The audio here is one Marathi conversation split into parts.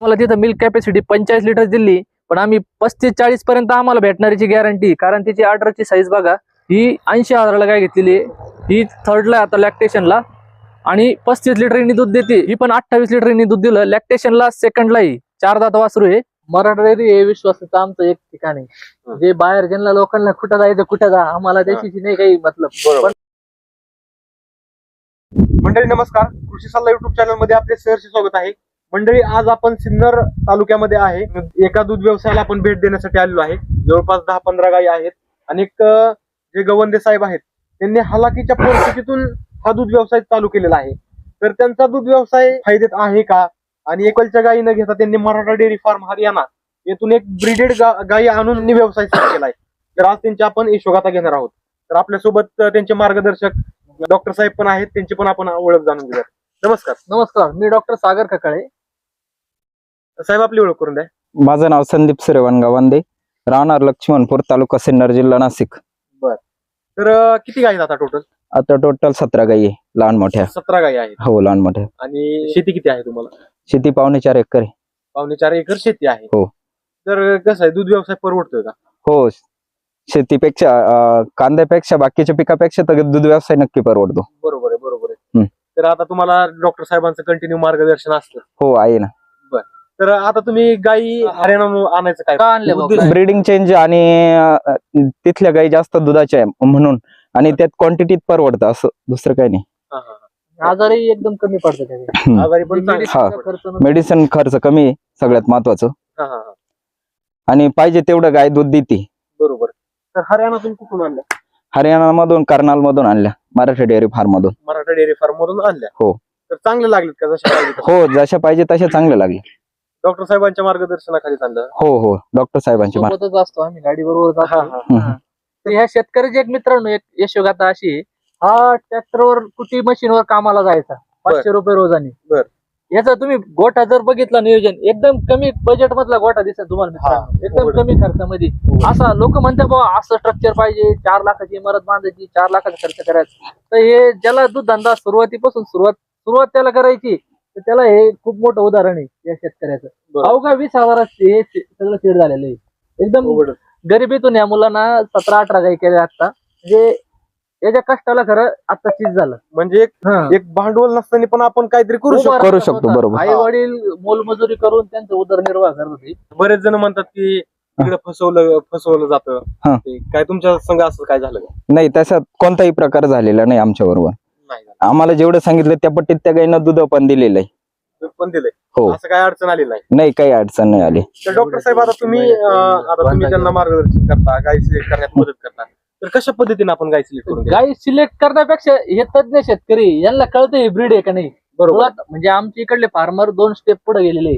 मला तिथं मिल्क कॅपॅसिटी पंचेचाळीस लिटर दिली पण आम्ही पस्तीस चाळीस पर्यंत आम्हाला भेटणारीची गॅरंटी कारण तिची ऑर्डरची साईज बघा ही ऐंशी हजाराला काय घेतलेली ही थर्डला आता लॅक्टेशनला आणि पस्तीस लिटरनी दूध देते ही पण अठ्ठावीस लिटरनी दूध दिलं लॅक्टेशनला सेकंडलाही चार दात वासरू आहे मराठा डेअरी हे विश्वासाचं आमचं एक ठिकाण आहे. जे बाहेर ज्यांना लोकांना कुठं जायचं कुठं जा आम्हाला त्याची नाही काही मतलब. बरोबर. मंडळी नमस्कार. कृषी सल्ला युट्यूब चॅनलमध्ये आपले सहर्ष स्वागत आहे. मंडळी आज आपण सिन्नर तालुक्यामध्ये आहे. एका दूध व्यवसायाला आपण भेट देण्यासाठी आलेलो आहे. जवळपास दहा पंधरा गायी आहेत. आणि जे गवंदे साहेब आहेत त्यांनी हलाखीच्या परिस्थितीतून हा दूध व्यवसाय चालू केलेला आहे. तर त्यांचा दूध व्यवसाय फायद्यात आहे का? आणि एकलच्या गायी न घेता त्यांनी मराठा डेअरी फार्म हरियाणा येथून एक ब्रिडेड गायी आणून व्यवसाय सुरू केलाय तर आज त्यांची आपण यशोगाथा घेणार आहोत. तर आपल्यासोबत त्यांचे मार्गदर्शक डॉक्टर साहेब पण आहेत. त्यांची पण आपण ओळख जाणून घेऊया नमस्कार. नमस्कार मी डॉक्टर सागर खकाळे. साहेब आपली ओळख करून द्या. माझं नाव संदीप सुरेवान गावंदे राहणार लक्ष्मणपूर तालुका सिन्नर जिल्हा नाशिक. तर अं, किती गायी आता टोटल आता टोटल सतरा गायी आहे लहान मोठ्या. सतरा गायी आहेत. हो लहान मोठ्या. आणि शेती किती आहे तुम्हाला? शेती पावणे चार एकर आहे. पावणे चार एकर शेती आहे. हो. तर कसं आहे दूध व्यवसाय परवडतोय का? हो शेतीपेक्षा अं, कांद्यापेक्षा बाकीच्या पिकापेक्षा तर दूध व्यवसाय नक्की परवडतो. बरोबर आहे बरोबर हम्म. आहे तर आता तुम्हाला डॉक्टर साहेबांचं कंटिन्यू मार्गदर्शन असतं हो आहे ना. तर आता तुम्ही गायी हरियाणा आणायचं काय का आणले ब्रीडिंग चेंज आणि अं, तिथल्या गायी जास्त दुधाच्या आहे म्हणून आणि त्यात क्वांटिटीत परवडतं असं दुसरं काही नाही हा, हा, हा. आजारी एकदम कमी त्याचे. आजारी पण चांगले. हा. खर्च नसतो. मेडिसिन खर्च कमी आहे सगळ्यात महत्वाचं हा, हा, हा. आणि पाहिजे तेवढं गाय दूध देते बरोबर तर हरियाणातून कुठून आणल्या हरियाणा मधून कर्नाल मधून आणल्या मराठी डेअरी फार्म मधून मराठा डेअरी फार्म मधून आणल्या हो. तर चांगले लागलेत का जशा पाहिजे तशा? हो जशा पाहिजे तशा चांगले लागले डॉक्टर साहेबांच्या मार्गदर्शनाखाली आणलं हो हो. डॉक्टर साहेबांची मार सोबतच असतो आम्ही गाडी बरोबर हा, हा. हम्म. तर ह्या शेतकऱ्याची एक मित्रांनो एक यशोगाथा अशी आहे. हा ट्रॅक्टरवर कुटी मशीनवर कामाला जायचा? पाचशे रुपये रोजाने. बर. याचा तुम्ही गोठा जर बघितला नियोजन एकदम कमी बजेट मधला गोठा दिसेल तुम्हाला मित्रांनो. एकदम उघड. कमी खर्चामध्ये. असा लोक म्हणतात बाबा असं स्ट्रक्चर पाहिजे चार लाखाची इमारत बांधायची चार लाखाचा खर्च करायचा. तर हे ज्याला दूध धंदा सुरुवातीपासून सुरुवात सुरुवात त्याला करायची तर त्याला हे खूप मोठं उदाहरण आहे या शेतकऱ्याचं. अवघा वीस हजारात हे शे- सगळं सेट झालेलं आहे एकदम उघड. गरिबीतून या मुलांना सतरा अठरा काही केले आता म्हणजे याच्या कष्टाला खरं आता चीज झालं म्हणजे एक एक भांडवल नसताना पण आपण काहीतरी करू शकतो करू शकतो, बरोबर. आई वडील मोलमजुरी करून त्यांचा उदरनिर्वाह करत होते बरेच जण म्हणतात की तिकडे फसवलं फसवलं हा. जातं ते काय तुमच्या संघ असं काय झालं का? नाही त्याच्यात कोणताही प्रकार झालेला नाही आमच्या बरोबर. आम्हाला जेवढं सांगितलं त्या पट्टीत त्या गाईनं दूध पण दिलेलं आहे पण दिलंय हो असं काय अडचण आली नाही नाही काही अडचण नाही आली तर डॉक्टर साहेब आता तुम्ही अं, आता तुम्ही त्यांना मार्गदर्शन करता गाय सिलेक्ट करण्यात मदत करता तर कशा पद्धतीने आपण गाय सिलेक्ट करून? गाय सिलेक्ट करण्यापेक्षा हे तज्ञ शेतकरी यांना कळतं हे ब्रीड आहे का नाही बरोबर मुळात म्हणजे आमच्या इकडले फार्मर दोन स्टेप पुढे गेलेले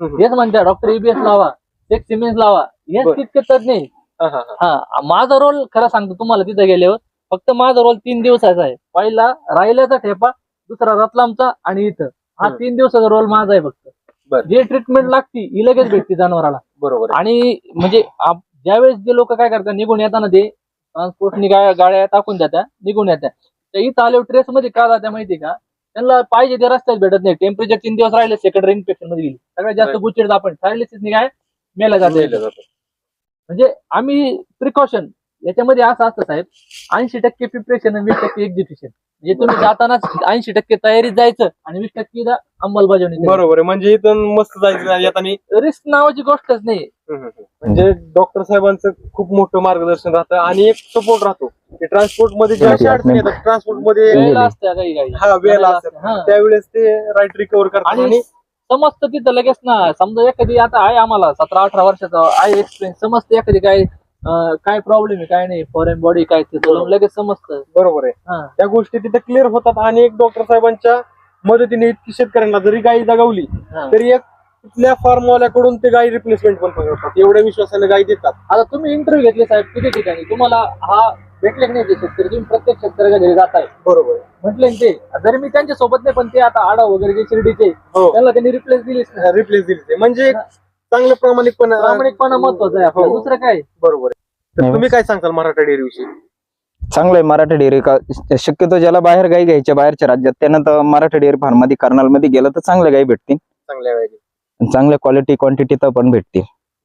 हम्म. हेच म्हणतात डॉक्टर एबीएस लावा एक सिमेंट लावा हेच बरं. तितके तज्ञ आहे. हा, हा, हा. हा माझा रोल खरं सांगतो तुम्हाला तिथे गेल्यावर फक्त माझा रोल तीन दिवसाचा आहे पहिला राहिल्याचा ठेपा दुसरा रतलामचा आणि इथं हा. तीन दिवसाचा रोल माझा आहे फक्त. जे ट्रीटमेंट लागती ही लगेच भेटते जनावराला बरोबर. आणि म्हणजे ज्यावेळेस जे लोक काय करतात निघून येताना ते ट्रान्सपोर्टनी गाड्या टाकून देत्या निघून येत्या तर इथं आले ट्रेस मध्ये का जात्या माहिती का त्यांना पाहिजे ते रस्त्यात भेटत नाही टेम्परेचर तीन दिवस राहिले सेकंडरी इन्फेक्शनमध्ये गेली सगळ्यात जास्त. गुचिड आपण सायलिसिसनी काय मेला जाते मेलं जातं. म्हणजे आम्ही प्रिकॉशन याच्यामध्ये असं असतं साहेब ऐंशी टक्के प्रिपरेशन आणि वीस टक्के एक्झिक्युशन म्हणजे तुम्ही जातानाच ऐंशी टक्के तयारीत जायचं आणि वीस टक्के अंमलबजावणी बरोबर आहे. म्हणजे इथं मस्त जायचं येताना रिस्क नावाची गोष्टच नाही. म्हणजे डॉक्टर साहेबांचं खूप मोठं मार्गदर्शन राहतं आणि एक सपोर्ट राहतो. ट्रान्सपोर्टमध्ये ज्या अशा अडचणी येतात ट्रान्सपोर्टमध्ये काही काही हा वेळ असतात. हा. त्यावेळेस ते राईट रिकवर करतात आणि आणि समजतं तिथं लगेच ना. समजा एखादी आता आहे आम्हाला सतरा अठरा वर्षाचा आहे एक्सपिरियन्स समजतं एखादी काय अं, काय प्रॉब्लेम आहे काय नाही. फॉरेन बॉडी काय ते लगेच समजतं. बरोबर आहे. हा. त्या गोष्टी तिथे क्लिअर होतात आणि एक डॉक्टर साहेबांच्या मदतीने इतकी शेतकऱ्यांना जरी गायी जगवली हा. तरी एक तिथल्या फार्मवाल्याकडून ते गायी रिप्लेसमेंट पण करतात एवढ्या विश्वासाने गायी देतात. आता तुम्ही इंटरव्ह्यू घेतले साहेब किती ठिकाणी? तुम्हाला हा भेटले की नाही ते शेतकरी? तुम्ही प्रत्येक शेतकऱ्याच्या घरी जाताय. बरोबर आहे. म्हटले ना ते जरी मी त्यांच्यासोबत नाही पण ते आता आडा वगैरे जे शिर्डीचे हो. त्यांना त्यांनी रिप्लेस दिलीच नाही. रिप्लेस दिली ते. म्हणजे एक चांगलं प्रामाणिकपणा प्रामाणिकपणा महत्त्वाचा आहे आपल्याला हो. दुसरं काय? बरोबर आहे. तर तुम्ही काय सांगाल मराठा डेअरी विषयी चांगलं आहे मराठी डेअरी. का शक्यतो ज्याला बाहेर गाई घ्यायच्या बाहेरच्या राज्यात त्यानं तर मराठी डेअरी फार्ममध्ये कर्नाल मध्ये गेलं तर चांगल्या गाई भेटतील. चांगल्या वेळी चांगल्या क्वालिटी क्वांटिटीत पण भेटतील.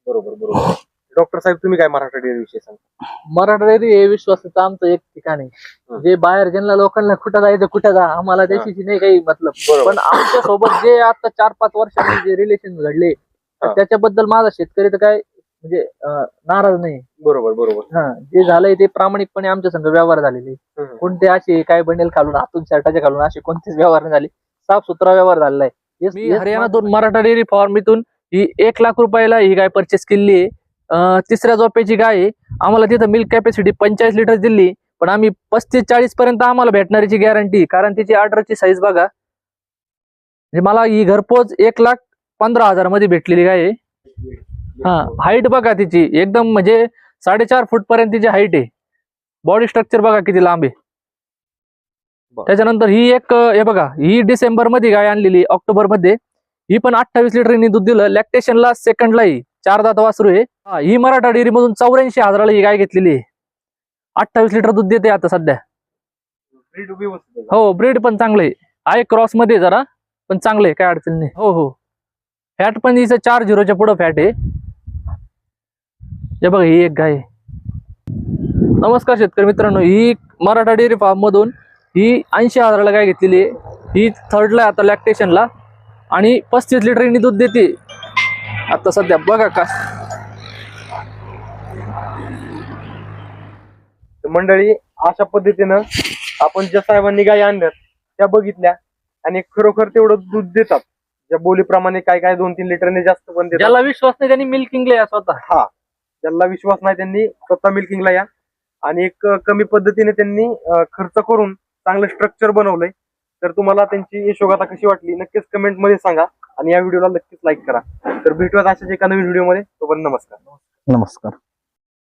बरोबर बरोबर. डॉक्टर साहेब तुम्ही काय मराठा डेअरी विषयी सांगा मराठा डेअरी हे विश्वासाचं आमचं एक ठिकाण आहे. जे बाहेर ज्यांना लोकांना कुठं जायचं कुठं जा आम्हाला त्याच्याशी नाही काही मतलब. बरोबर. पण आमच्यासोबत जे आता चार पाच वर्षांमध्ये जे रिलेशन घडले तर. त्याच्याबद्दल माझा शेतकरी तर काय म्हणजे नाराज नाही. बरोबर बरोबर. हा जे झालंय ते प्रामाणिकपणे आमच्या संघ व्यवहार झालेले. कोणते असे काय बंडेल खालून हातून शर्टाच्या खालून असे कोणतेच व्यवहार नाही झाले. साफ सुथरा व्यवहार झालेला आहे. मी हरियाणातून मराठा डेअरी फार्मीतून ही एक लाख रुपयाला ही गाय परचेस केली आहे. तिसऱ्या झोपेची गाय आहे. आम्हाला तिथं मिल्क कॅपॅसिटी पंचेचाळीस लिटर दिली पण आम्ही पस्तीस चाळीस पर्यंत आम्हाला भेटणारीची गॅरंटी कारण तिची ऑर्डरची साईज बघा. म्हणजे मला ही घरपोच एक लाख पंधरा हजारमध्ये भेटलेली गाय आहे. हा हाईट बघा तिची. एकदम म्हणजे साडेचार फूट पर्यंत तिची हाईट आहे. बॉडी स्ट्रक्चर बघा किती लांब आहे. त्याच्यानंतर ही एक हे बघा ही डिसेंबरमध्ये गाय आणलेली ऑक्टोबरमध्ये ही पण अठ्ठावीस लिटरनी दूध दिलं. लॅक्टेशनला सेकंडला ही चार दात वासरू आहे. हा, ही मराठा डेअरी मधून चौऱ्याऐंशी हजाराला ही गाय घेतलेली आहे. अठ्ठावीस लिटर दूध देते आता सध्या. हो ब्रीड पण चांगलं आहे. आहे क्रॉसमध्ये जरा पण चांगलं आहे काय अडचण नाही. हो हो. फॅट पण हिचं चार झिरोच्या पुढं फॅट आहे. हे बघा ही एक गाय नमस्कार शेतकरी मित्रांनो ही मराठा डेअरी फार्म मधून ही ऐंशी हजाराला गाय घेतलेली आहे. ही थर्डला आता लॅक्टेशनला आणि पस्तीस लिटरनी दूध देते. आता सध्या बघा का. मंडळी अशा पद्धतीनं आपण ज्या साहेबांनी गाय आणल्यात त्या बघितल्या आणि खरोखर तेवढं दूध देतात. ज्या बोलीप्रमाणे काय काय दोन तीन लिटरने जास्त पण देतात. ज्याला विश्वास नाही त्यांनी मिल्किंगला या स्वतः. हा. ज्यांना विश्वास नाही त्यांनी स्वतः मिल्किंगला या. आणि एक कमी पद्धतीने त्यांनी अं, खर्च करून चांगलं स्ट्रक्चर बनवलंय. तर तुम्हाला त्यांची यशोगाथा कशी वाटली नक्कीच कमेंटमध्ये सांगा. आणि या व्हिडिओला नक्कीच लाईक करा. तर भेटूयात अशाच एका नवीन व्हिडिओमध्ये तोपर्यंत नमस्कार. नमस्कार.